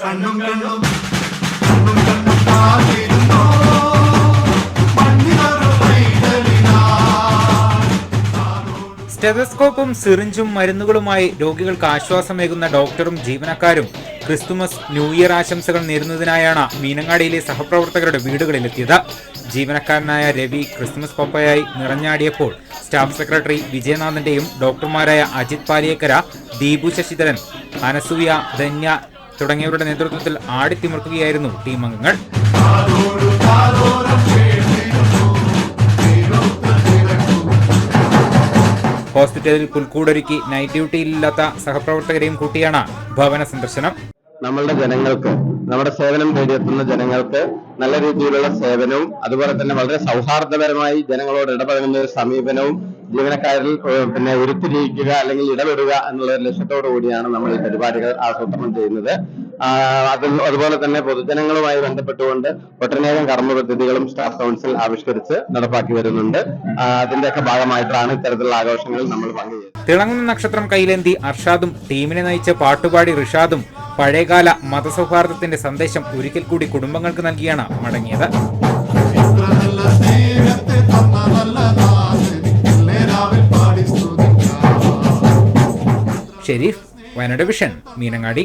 കണ്ണും കണ്ണും കണ്ണും കണ്ണും കാത്തിരുന്നോ? സ്റ്റെതസ്കോപ്പും സിറിഞ്ചും മരുന്നുകളുമായി രോഗികൾക്ക് ആശ്വാസമേകുന്ന ഡോക്ടറും ജീവനക്കാരും ക്രിസ്തുമസ് ന്യൂ ഇയർ ആശംസകൾ നേരുന്നതിനായാണ് മീനങ്ങാടിയിലെ സഹപ്രവർത്തകരുടെ വീടുകളിലെത്തിയത്. ജീവനക്കാരനായ രവി ക്രിസ്മസ് പപ്പയായി നിറഞ്ഞാടിയപ്പോൾ സ്റ്റാഫ് സെക്രട്ടറി വിജയനാഥന്റെയും ഡോക്ടർമാരായ അജിത് പാലിയേക്കര ദീപു ശശിധരൻ അനസൂയ ധന്യ തുടങ്ങിയവരുടെ നേതൃത്വത്തിൽ ആടിത്തിമിർക്കുകയായിരുന്നു ടീം അംഗങ്ങൾ. ഹോസ്പിറ്റലിൽ പുൽക്കൂടൊരുക്കി നൈറ്റ് ഡ്യൂട്ടിയിലില്ലാത്ത സഹപ്രവർത്തകരെയും കൂട്ടിയാണ് ഭവന സന്ദർശനം. നമ്മളുടെ ജനങ്ങൾക്ക് നമ്മുടെ സേവനം തേടിയെത്തുന്ന ജനങ്ങൾക്ക് നല്ല രീതിയിലുള്ള സേവനവും അതുപോലെ തന്നെ വളരെ സൗഹാർദ്ദപരമായി ജനങ്ങളോട് ഇടപഴകുന്ന ഒരു സമീപനവും ജീവനക്കാരിൽ പിന്നെ ഉരുത്തിരിയിക്കുക അല്ലെങ്കിൽ ഇടപെടുക എന്നുള്ള ലക്ഷ്യത്തോടു കൂടിയാണ് നമ്മൾ ഈ പരിപാടികൾ ആസൂത്രണം ചെയ്യുന്നത്. അതിൽ അതുപോലെ തന്നെ പൊതുജനങ്ങളുമായി ബന്ധപ്പെട്ടുകൊണ്ട് ഒട്ടനേകം കർമ്മ പദ്ധതികളും സ്റ്റാഫ് കൗൺസിൽ ആവിഷ്കരിച്ച് നടപ്പാക്കി വരുന്നുണ്ട്. അതിന്റെയൊക്കെ ഭാഗമായിട്ടാണ് ഇത്തരത്തിലുള്ള ആഘോഷങ്ങൾ നമ്മൾ പങ്കുചെയ്യുന്നത് തിളങ്ങുന്ന നക്ഷത്രം കൈലേന്തി അർഷാദും ടീമിനെ നയിച്ച പാട്ടുപാടി ഋഷാദും പഴയകാല മതസൗഹാർദ്ദത്തിന്റെ സന്ദേശം ഒരിക്കൽ കൂടി കുടുംബങ്ങൾക്ക് നൽകിയാണ് മടങ്ങിയത്. ഷെരീഫ് വയനാട് വിഷൻ മീനങ്ങാടി.